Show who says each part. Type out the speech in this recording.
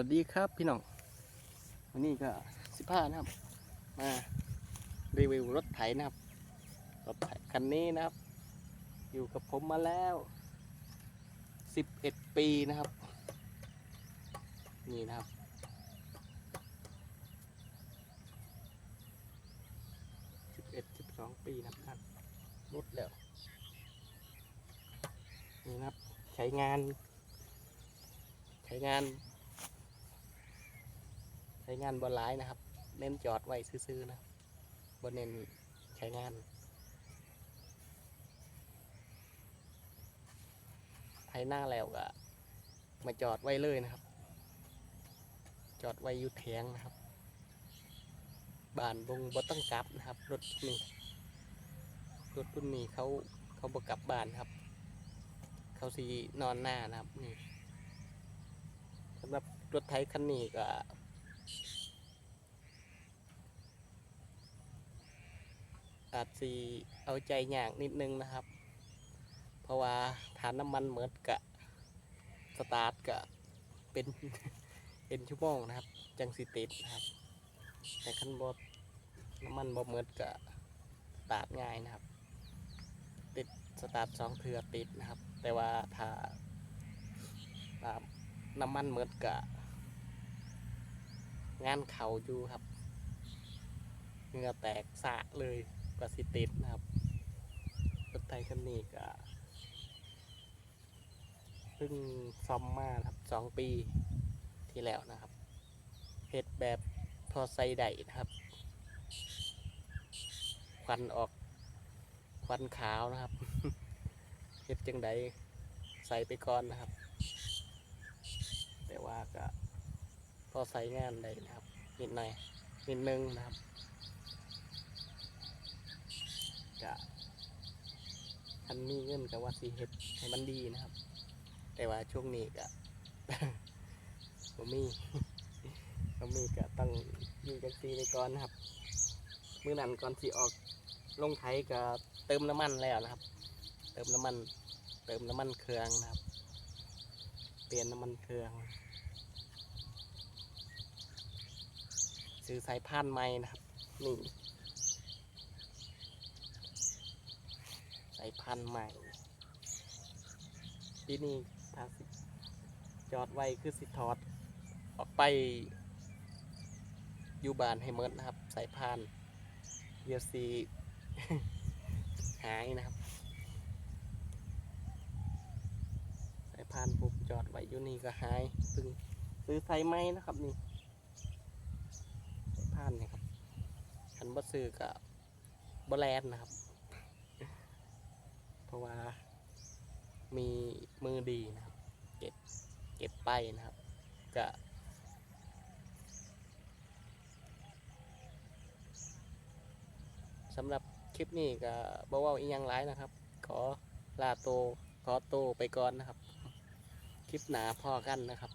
Speaker 1: วัสดีครับพี่น้อง วันนี้ก็สิบห้านะครับ มารีวิวรถไถนะครับ รถไถคันนี้นะครับ อยู่กับผมมาแล้วสิบเอ็ดปีนะครับ นี่นะครับ สิบเอ็ดสิบสองปีนะครับรถแล้ว นี่นะครับ ใช้งาน ใช้งาน ใช้งานบนหลายนะครับ เน้นจอดไว้ซื่อๆนะบนเน้นใช้งานไถหน้าแล้วก็มาจอดไว้เลยนะครับ จอดไว้อยู่แทงนะครับบานบงบต้องกลับนะครับ รถนี่รถรุ่นนี้เขาเขาบกลับบ้านครับ เขาสีนอนหน้านะครับนี่สำหรับรถไถคันนี้ก็ อาจสีเอาใจยากนิดนึงนะครับ เพราะว่าฐานน้ำมันเหมือนกะสตาร์ทกะเป็นเป็นชั่วโมงนะครับ จังสิติดนะครับ แต่คันบดน้ำมันบ่เหมือนกะสตาร์ทง่ายนะครับ ติดสตาร์ทสองเทือติดนะครับ แต่ว่าถ้าถ้าน้ำมันเหมือนกะ งานเขาอยู่ครับเหงื่อแตกสะเลยกว่าสิติดนะครับรถไทยคันนี้ก็เพิ่งซ่อมมาครับสองปีที่แล้วนะครับเฮ็ดแบบพอใส่ได้นะครับ ควันออกควันขาวนะครับเฮ็ดจังใดใส่ไปก่อนนะครับ แต่ว่าก็ อใส่งานได้นะครับนิดหน่อยนิดนึงนะครับก็ทันมีเงินกับว่าสีเฮ็ดให้มันดีนะครับ แต่ว่าช่วงนี้ก็บ่มีบ่มีก็ต้องอยู่จังซีไปก่อนนะครับมื้อนั้นก่อนสิออกลงไถก็เติมน้ำมันแล้วนะครับ เติมน้ำมัน เติมน้ำมันเครื่องนะครับ เปลี่ยนน้ำมันเครื่อง ซื้อสายพานใหม่นะครับนี่สายพันธุ์ใหม่ที่นี่ถ้าสิจอดไว้คือสิถอด ออกไปอยู่บ้านให้เมดนะครับสายพานเดี๋ยวสีหายนะครับ สายพานปุ๊บจอดไว้อยู่นี่ก็หายเพิ่งซื้อไฟไหมนะครับนี่ายพานนี่ครับคันบ่ซื้อกับบแลนนะครับ เพราะว่า มีมือดีนะครับ เก็บเก็บไปนะครับก็สำหรับคลิปนี้ก็บ่เว้าอีกย่างไรนะครับ ขอลาโตวขอโตวไปก่อนนะครับ คลิปหนาพอกันนะครับ